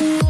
you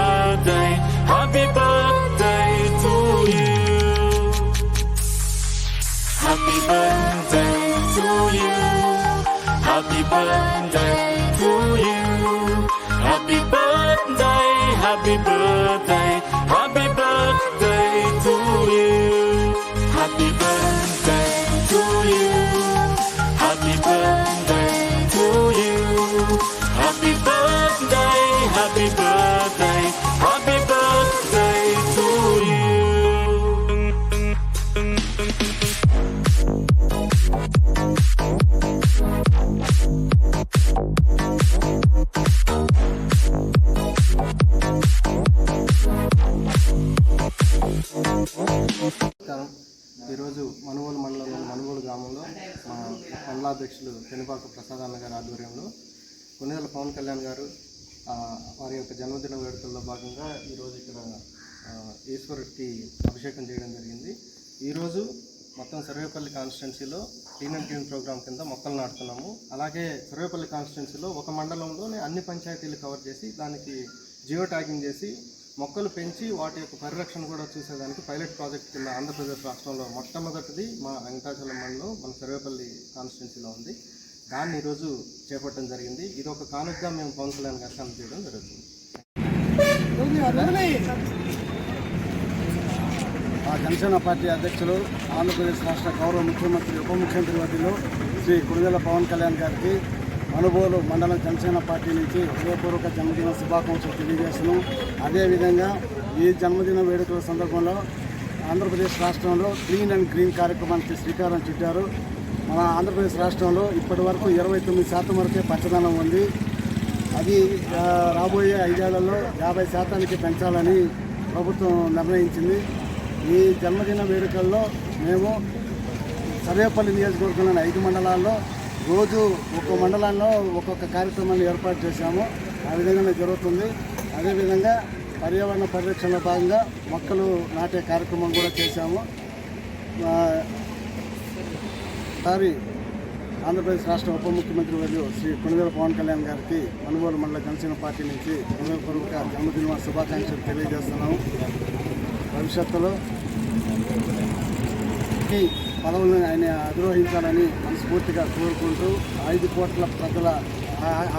happy మండలాధ్యక్షులు Penupaka Prasad అన్న గారి ఆధ్వర్యంలో కొన్నిదల పవన్ కళ్యాణ్ గారు వారి యొక్క జన్మదిన వేడుకల్లో భాగంగా ఈరోజు ఇక్కడ ఈశ్వరుడికి అభిషేకం చేయడం జరిగింది. ఈరోజు మొత్తం సర్వేపల్లి కాన్స్టిట్యున్సీలో క్లీన్ అండ్ క్లీన్ ప్రోగ్రామ్ కింద మొక్కలు నాటుతున్నాము. అలాగే సర్వేపల్లి కాన్స్టిట్యున్సీలో ఒక మండలంలోనే అన్ని పంచాయతీలు కవర్ చేసి దానికి జియో ట్యాగింగ్ చేసి మొక్కలు పెంచి వాటి యొక్క పరిరక్షణ కూడా చూసేదానికి పైలట్ ప్రాజెక్ట్ కింద ఆంధ్రప్రదేశ్ రాష్ట్రంలో మొట్టమొదటిది మా వెంకటాచలం మండలం మన సర్వేపల్లి కాన్స్టిట్యున్సీలో ఉంది. దాన్ని ఈరోజు చేపట్టడం జరిగింది. ఇది ఒక కానుకగా మేము పవన్ కళ్యాణ్ గారికి అందజేయడం జరుగుతుంది. ఆ జనసేన పార్టీ అధ్యక్షులు ఆంధ్రప్రదేశ్ రాష్ట్ర గౌరవ ముఖ్యమంత్రి ఉప ముఖ్యమంత్రి వర్యులు శ్రీ కుడిదెల పవన్ కళ్యాణ్ గారికి మనుబోలు మండలం జనసేన పార్టీ నుంచి హృదయపూర్వక జన్మదిన శుభాకాంక్షలు తెలియజేస్తున్నాం. అదేవిధంగా ఈ జన్మదిన వేడుకల సందర్భంలో ఆంధ్రప్రదేశ్ రాష్ట్రంలో క్లీన్ అండ్ గ్రీన్ కార్యక్రమానికి శ్రీకారం చుట్టారు. మన ఆంధ్రప్రదేశ్ రాష్ట్రంలో ఇప్పటి వరకు ఇరవై తొమ్మిది శాతం వరకే పచ్చదనం ఉంది. అది రాబోయే ఐదేళ్ళలో యాభై శాతానికి పెంచాలని ప్రభుత్వం నిర్ణయించింది. ఈ జన్మదిన వేడుకల్లో మేము సర్వేపల్లి నియోజకవర్గంలోని ఐదు మండలాల్లో రోజు ఒక్కో మండలాల్లో ఒక్కొక్క కార్యక్రమాన్ని ఏర్పాటు చేశాము. ఆ విధంగానే జరుగుతుంది. అదేవిధంగా పర్యావరణ పరిరక్షణలో భాగంగా మొక్కలు నాటే కార్యక్రమం కూడా చేశాము. సారి ఆంధ్రప్రదేశ్ రాష్ట్ర ఉప ముఖ్యమంత్రి వర్యులు శ్రీ కొనుగోల పవన్ కళ్యాణ్ గారికి మనుగోలు మండల జనసేన పార్టీ నుంచి హృదయపూర్వక జన్మదిన శుభాకాంక్షలు తెలియజేస్తున్నాము. భవిష్యత్తులో ఈ పదవులను ఆయన అధిరోహించాలని మనస్ఫూర్తిగా కోరుకుంటూ ఐదు కోట్ల ప్రజల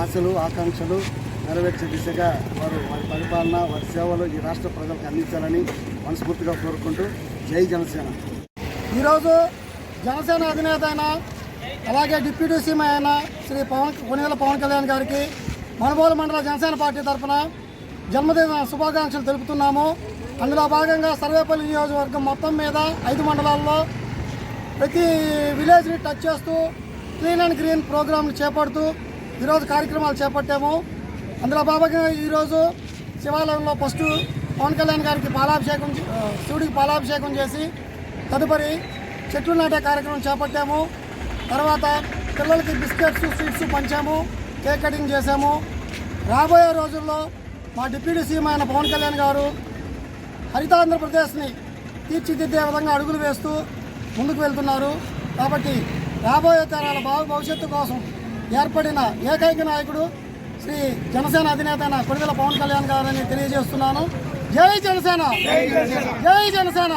ఆశలు ఆకాంక్షలు నెరవేర్చే దిశగా వారు వారి పరిపాలన వారి సేవలు ఈ రాష్ట్ర ప్రజలకు అందించాలని మనస్ఫూర్తిగా కోరుకుంటూ జై జనసేన. ఈరోజు జనసేన అధినేత అయిన అలాగే డిప్యూటీ సీఎం అయిన శ్రీ పవన్ కొనిదల పవన్ కళ్యాణ్ గారికి మనుబోలు మండల జనసేన పార్టీ తరఫున జన్మదిన శుభాకాంక్షలు తెలుపుతున్నాము. అందులో భాగంగా సర్వేపల్లి నియోజకవర్గం మొత్తం మీద ఐదు మండలాల్లో ప్రతి విలేజ్ని టచ్ చేస్తూ క్లీన్ అండ్ గ్రీన్ ప్రోగ్రాంలు చేపడుతూ ఈరోజు కార్యక్రమాలు చేపట్టాము. అందులో భాగంగా ఈరోజు శివాలయంలో ఫస్ట్ పవన్ కళ్యాణ్ గారికి పాలాభిషేకం చే- శివుడికి పాలాభిషేకం చేసి తదుపరి చెట్లు నాటే కార్యక్రమం చేపట్టాము. తర్వాత పిల్లలకి బిస్కెట్స్ స్వీట్స్ పంచాము కేక్ కటింగ్ చేశాము. రాబోయే రోజుల్లో మా డిప్యూటీ సీఎం అయిన పవన్ కళ్యాణ్ గారు హరిత ఆంధ్రప్రదేశ్ని తీర్చిదిద్దే విధంగా అడుగులు వేస్తూ ముందుకు వెళ్తున్నారు. కాబట్టి రాబోయే తరాల బాగు భవిష్యత్తు కోసం ఏర్పడిన ఏకైక నాయకుడు శ్రీ జనసేన అధినేత అయిన కొడుదల పవన్ కళ్యాణ్ గారని తెలియజేస్తున్నాను. జై జనసేన! జై జనసేన!